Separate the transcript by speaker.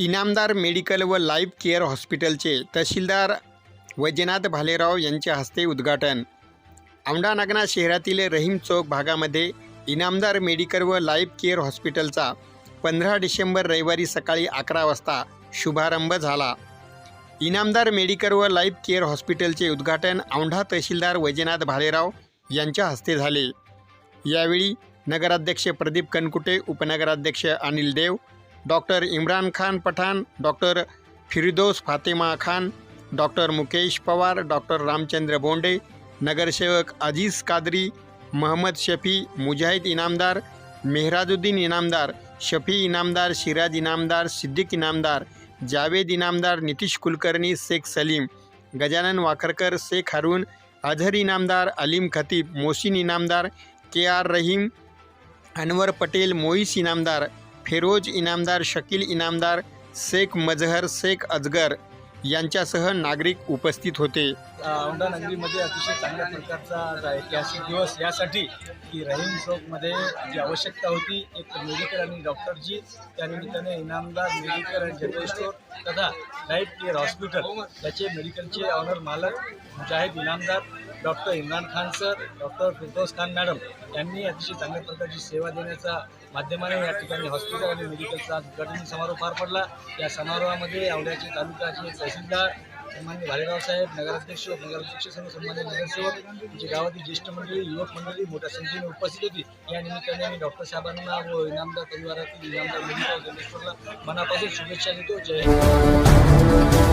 Speaker 1: Inamdar medical व life care हॉस्पिटलचे तहसीलदार वैजनाथ भालेराव यांच्या हस्ते उद्घाटन. औंढा नागना शहरातील रहीम चौक भागामध्ये इनामदार मेडिकल व लाईफ केअर हॉस्पिटलचा पंधरा डिसेंबर रविवारी सकाळी अकरा वाजता शुभारंभ झाला. इनामदार मेडिकल व लाईफ केअर हॉस्पिटलचे उद्घाटन औंढा तहसीलदार वैजनाथ भालेराव यांच्या हस्ते झाले. यावेळी नगराध्यक्ष प्रदीप कनकुटे उपनगराध्यक्ष Anil Dev doctor Imran Khan Pathan, doctor Firdos Fatima Khan, doctor Mukesh Pawar, doctor Ramchandra Bonde नगरसेवक अज़ीज़ कादरी, महम्मद शफी मुजाहिद इनामदार, मेहराजुद्दीन इनामदार, शफी इनामदार, शिराज इनामदार, सिद्दीक इनामदार, जावेद इनामदार, नितीश कुलकर्णी, शेख सलीम, गजानन वाखरकर, शेख हारून, अजहर इनामदार, अलीम खतीब, मोहसिन इनामदार, के आर रहीम, अनवर पटेल, मोईस इनामदार फेरोज इनामदार शकील इनामदार शेख मजहर शेख अजगर यांच्यासह नागरिक उपस्थित होते.
Speaker 2: औंढा नगरीमध्ये अतिशय चांगल्या प्रकारचा ऐतिहासिक दिवस यासाठी की रहीम चौकमध्ये जी आवश्यकता होती एक मेडिकल आणि डॉक्टरची त्यानिमित्ताने इनामदार मेडिकल आणि जनरल स्टोअर तथा लाईफ केअर हॉस्पिटल याचे मेडिकलचे ऑनर मालक Mujahid Inamdar doctor Imran Khan sir doctor Firdaus Khan madam यांनी अतिशय चांगल्या प्रकारची सेवा देण्याचा माध्यमाने या ठिकाणी हॉस्पिटल आणि मेडिकलचा उद्घाटन समारोह पार पडला. या समारोहामध्ये औंढ्याचे तालुक्याचे तहसीलदार सन्मान्य भालेराव साहेब नगराध्यक्ष नगराध्यक्ष संघ सन्मान्य नगरसेवक जे गावातील ज्येष्ठ मंडळी युवक मंडळी मोठ्या संख्येने उपस्थित होती. या निमित्ताने आम्ही डॉक्टर साहेबांना व इनामदार परिवारातील इनामदार मेडिकल मनापासून शुभेच्छा देतो. जय हिंद.